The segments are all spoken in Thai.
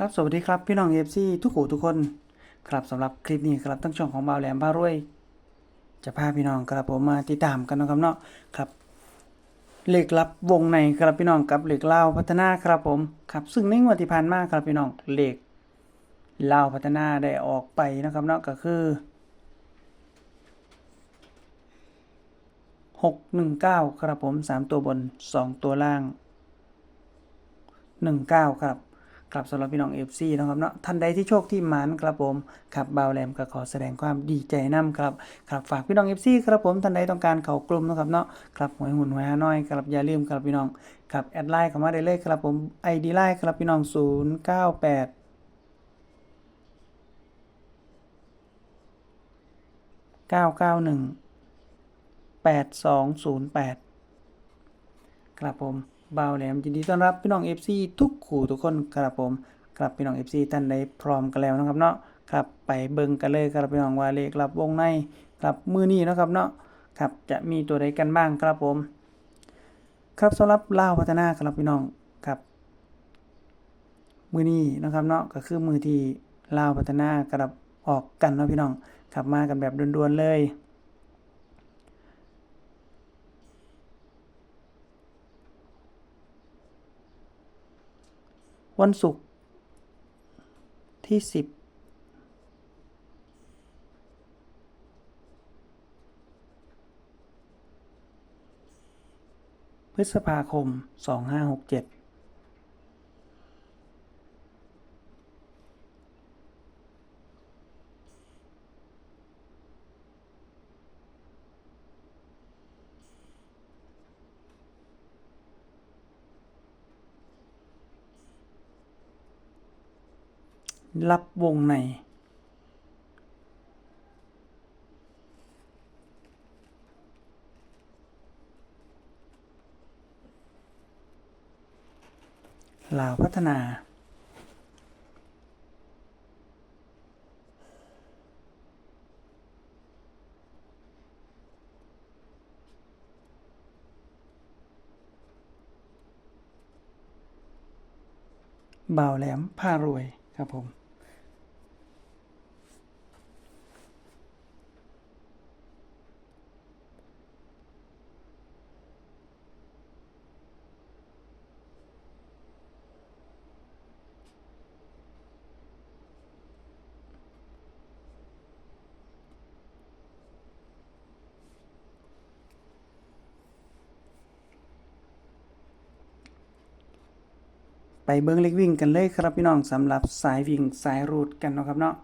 ครับสวัสดีครับพี่น้องเอฟซีทุกหูทุกคนครับสำหรับคลิปนี้ครับตั้งช่องของบ่าวแหลมบ้ารวย จะพาพี่น้องครับผมมาติดตามกันนะครับเนาะครับเหล็กลับวงในครับพี่น้องกับเหล็กเล่าพัฒนาครับผมครับซึ่งในงวดที่ผ่านมาครับพี่น้องเหล็กเล่าพัฒนาได้ออกไปนะครับเนาะก็คือหกหนึ่งเก้าครับผมสามตัวบนสองตัวล่างหนึ่งเก้าครับ ครับสำหรับพี่น้องเอฟซีนะครับเนาะท่านใดที่โชคที่หมันครับผมครับบาวแหลมก็ขอแสดงความดีใจนํครับครับฝากพี่น้องเอฟซีครับผมท่านใดต้องการเข้ากลุ่มนะครับเนาะครับหวยหุ่นหวยฮานอยครับอย่าลืมครับพี่น้องครับแอดไลน์เข้ามาได้เลยครับผมไอดีไลน์ครับพี่น้อง098 991 8208ครับผม บ่าวแหลมยินดีต้อนรับพี่น้อง FC ทุกขู่ทุกคนครับผมครับพี่น้อง FC ท่านใดพร้อมกันแล้วนะครับเนาะครับไปเบิ่งกันเลยครับพี่น้องว่าเลขรับวงในครับมือนี้นะครับเนาะครับจะมีตัวใดกันบ้างครับผม ครับสำหรับลาวพัฒนาครับพี่น้องครับมือนี้นะครับเนาะก็คือมือที่ลาวพัฒนากรับออกกันเนาะพี่น้องขับมากันแบบด่วนๆเลย วันศุกร์ที่สิบพฤษภาคม 2567 รับวงใน ลาวพัฒนา บ่าวแหลมผ้ารวยครับผม ไปเบิ้งเล็กวิ่งกันเลยครับพี่น้องสำหรับสายวิ่งสายรูดกันเนาะครับเนาะ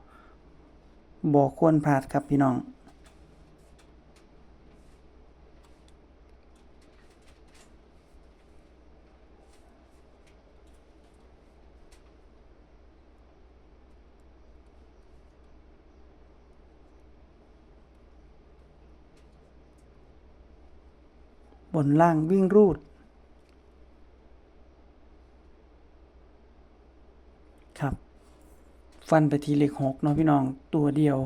บอกควรพลาดครับพี่น้องบนล่างวิ่งรูด ครับ ฟันไปทีเลขหกเนาะพี่น้องตัวเดียว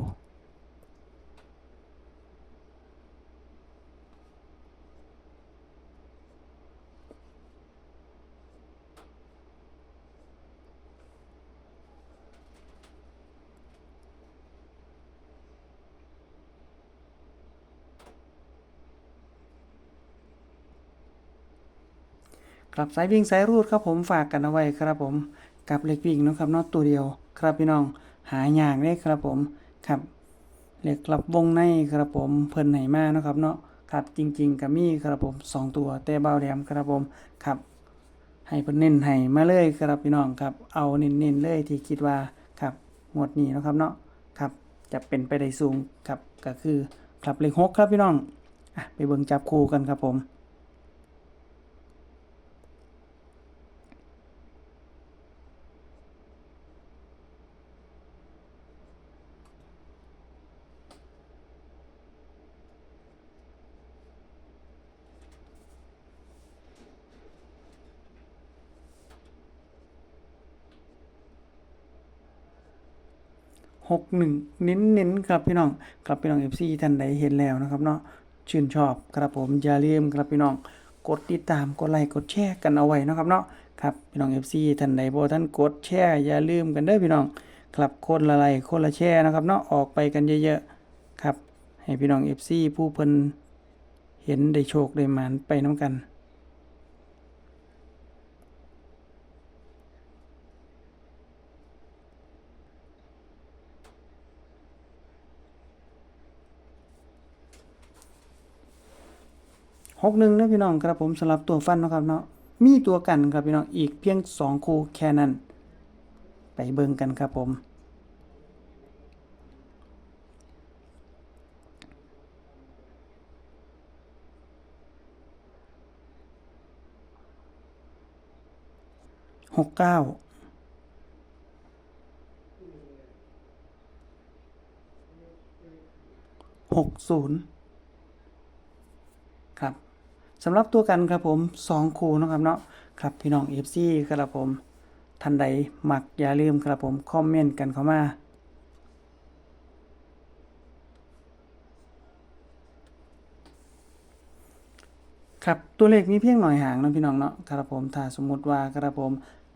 ครับสายวิ่งสายรูดครับผมฝากกันเอาไว้ครับผมกับเล็กวิ่งนะครับนอกตัวเดียว ครับพี่น้องหาอย่างได้ครับผมครับเล็กกลับวงในครับผมเพิ่นไหนมาเนาะครับเนาะครับจริง ๆกับมีครับผมสองตัวแต่เบาแหลมครับผมครับให้เพิ่นเน้นให้มาเลยครับพี่น้องครับเอาเน้นๆเลยที่คิดว่าครับงวดนี้นะครับเนาะครับจะเป็นไปได้สูงครับก็คือครับเลขหกครับพี่น้องอะไปเบิ่งจับคู่กันครับผม หกหนึ่งเน้นเน้นครับพี่น้องครับพี่น้องเอฟซีท่านใดเห็นแล้วนะครับเนาะชื่นชอบครับผมอย่าลืมครับพี่น้องกดติดตามกดไลค์กดแชร์กันเอาไว้นะครับเนาะครับพี่น้อง FC ท่านใดบ่ท่านกดแชร์อย่าลืมกันเด้อพี่น้องครับคนละไลค์คนละแชร์นะครับเนาะออกไปกันเยอะๆครับให้พี่น้อง FC ผู้เพิ่นเห็นได้โชคได้หมานไปน้ำกัน หกหนึ่งนะพี่น้องครับผมสำหรับตัวฟันนะครับเนาะมีตัวกันครับพี่น้องอีกเพียงสองคู่แค่นั้น ไปเบิ่งกันครับผมหกเก้าหกศูนย์ สำหรับตัวกันครับผมสองคู่นะครับเนาะครับพี่น้อง FC ครับผมท่านใดมักอย่าลืมครับผมคอมเมนต์กันเข้ามาครับตัวเลขมีเพียงหน่อยห่างนะพี่น้องเนาะครับผมถ้าสมมุติว่าครับผม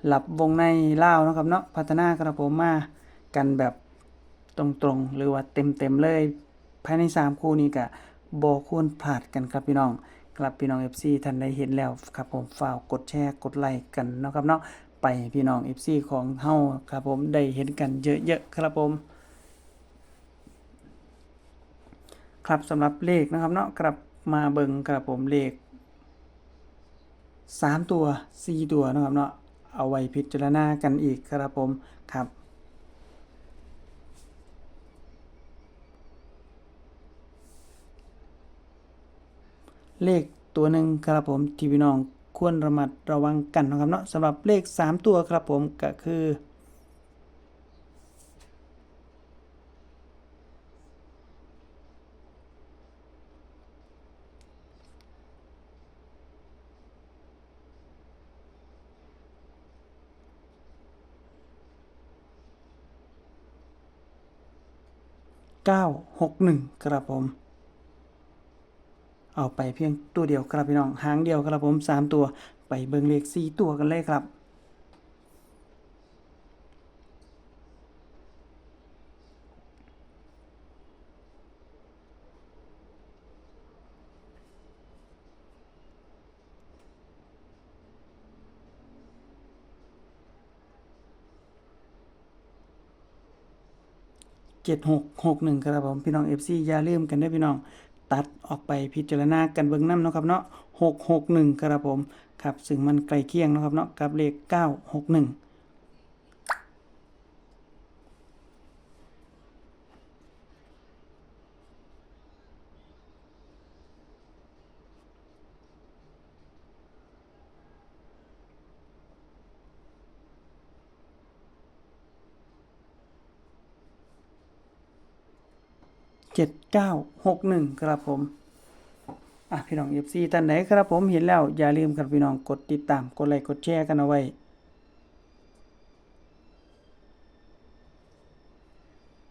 หลับวงในเล่านะครับเนาะพัฒนาครับผมมากันแบบตรงๆ หรือว่าเต็มๆเลย ภายใน 3 คู่นี้ก็บ่ควรพลาดกันครับพี่น้อง ครับพี่น้อง FC ท่านใดเห็นแล้วครับผมฝากกดแชร์กดไลค์กันนะครับเนาะไปพี่น้อง FC ของเฮาครับผมได้เห็นกันเยอะๆครับผม ครับสำหรับเลขนะครับเนาะกลับมาเบิ่งครับผมเลข 3 ตัว 4 ตัวนะครับเนาะเอาไว้พิจารณากันอีกครับผมครับ เลขตัวหนึ่งครับผมที่พี่น้องควรระมัดระวังกันนะครับเนาะสำหรับเลข 3 ตัวครับผมก็คือ961 ครับผม เอาไปเพียงตัวเดียวครับพี่น้องหางเดียวครับผม3ตัว ไปเบิ่งเลข4ตัวกันเลยครับเจ็ดหกหกหนึ่งครับผม พี่น้องเอฟซีอย่าลืมกันด้วยพี่น้อง ตัดออกไปพิจารณากันเบื้องน้ำเนาะครับเนาะหกหกหนึ่งครับผม ครับ ซึ่งมันใกล้เคียงเนาะครับเนาะกับเลขเก้าหกหนึ่งเจ็ดเก้าหกหนึ่งครับผม อะพี่น้องเอฟซีท่านไหนครับผมเห็นแล้ว อย่าลืมครับพี่น้องกดติดตาม กดไลค์ กดแชร์กันเอาไว้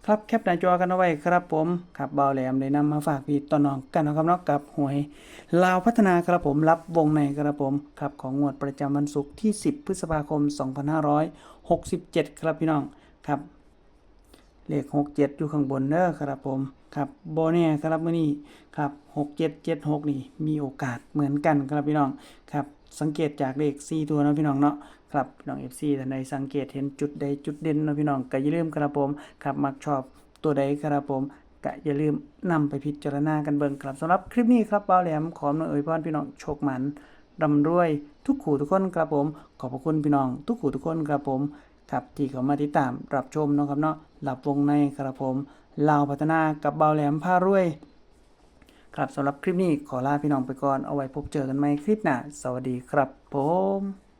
ครับแคปหน้าจอกันเอาไว้ครับผมครับเบาแหลมได้นำมาฝากพี่ต่อน้องกันนะครับนาะกับหวยลาวพัฒนาครับผมรับวงในครับผมครับของงวดประจำวันศุกร์ที่ 10 พฤษภาคม 2567 ครับพี่น้องครับ เลข67อยู่ข้างบนเด้อครับผมครับโบแน่ครับมื้อนี้ครับ6776นี่มีโอกาสเหมือนกันครับพี่น้องครับสังเกตจากเลข4ตัวนะพี่น้องเนาะครับพี่น้อง FC ท่านใดสังเกตเห็นจุดใดจุดเด่นนะพี่น้องก็อย่าลืมครับผมครับมักชอบตัวใดครับผมก็อย่าลืมนำไปพิจารณากันเบิ่งครับสำหรับคลิปนี้ครับเบาแหลมขออนวยอวยพรพี่น้องโชคหมันร่ำรวยทุกขู่ทุกคนครับผม ขอบพระคุณพี่น้อง ทุกขู่ทุกคนครับผม ครับที่เขามาติดตามรับชมเนาะครับเนาะหลับวงในครับผมลาวพัฒนากับเบาแหลมผ้ารวยครับสำหรับคลิปนี้ขอลาพี่น้องไปก่อนเอาไว้พบเจอกันใหม่คลิปหน้าสวัสดีครับผม